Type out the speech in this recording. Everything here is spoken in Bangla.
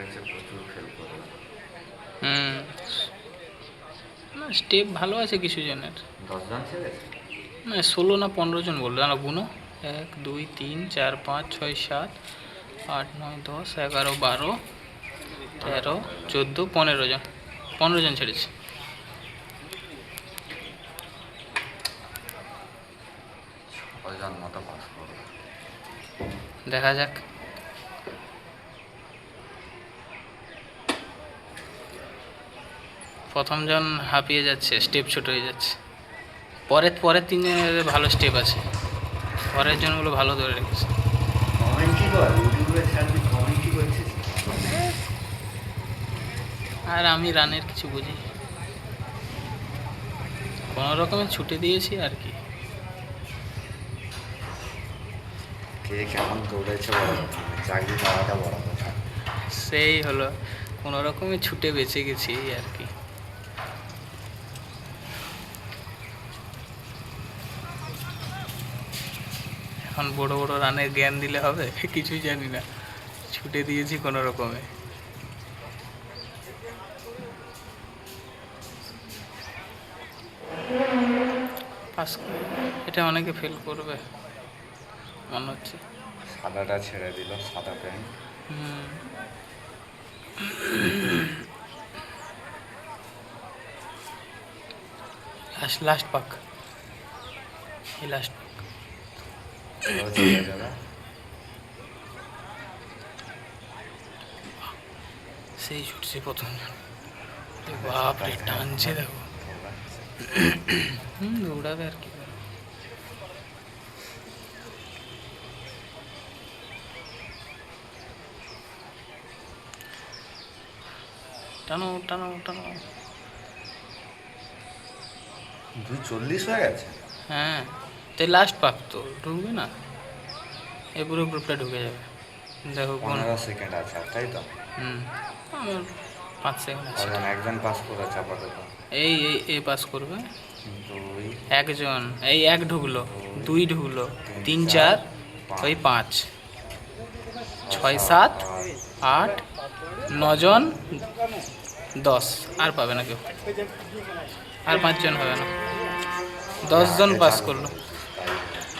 হচ্ছে প্রচুর ফেল করে। হুম। না স্টেপ ভালো আছে কিছু জনের। দশজন না ষোলো না পনেরো জন বলল। জানো গুনো এক দুই তিন চার পাঁচ ছয় সাত আট নয় দশ এগারো বারো তেরো চোদ্দ পনেরো জন। পনেরো জন ছেড়েছে। দেখা যাক। প্রথমজন হাঁপিয়ে যাচ্ছে স্টেপ ছোট হয়ে যাচ্ছে। পরের পরের তিনজনের ভালো স্টেপ আছে। পরের জনগুলো ভালো ধরে রেখেছে। আর আমি রানের কিছু বুঝি কোনো রকমে ছুটে দিয়েছি আর কি। কেমন দৌড়েছে বড় কথা নয়, চাকরি পাওয়াটা বড় কথা। সেই হলো কোনো রকমে ছুটে বেঁচে গেছি আর কি। এখন বড় বড় রানের জ্ঞান দিলে হবে? কিছুই জানি না। ছুটে দিয়েছি কোনো রকমে। পাস এটা অনেকে ফেল করবে। মনে হচ্ছে। সাদাটা ছেড়ে দিল সাদা প্যান্ট হুম। লাস্ট লাস্ট পাক। এই লাস্ট পাক। সেই ছুটছে প্রথম। বাপরে টানছে দেখো। হুম দৌড়াবে আর কি। টানো টানো টানো। দুই চল্লিশ হয়ে গেছে? হ্যাঁ। তাই লাস্ট পাক তো ঢুকবে না? এই পুরো গ্রুপটা ঢুকে যাবে। দেখো কোন পনেরো সেকেন্ড আছে তাই তো? হুম আমার পাঁচ সেকেন্ড আছে। একজন পাস করেছে আপাতত। এই এই এই পাস করবে? একজন এই এক ঢুকলো দুই ঢুকলো তিন চার ওই পাঁচ। ছয় সাত আট নজন দশ। আর পাবে না কেউ। আর পাঁচজন হবে না। দশজন পাস করল।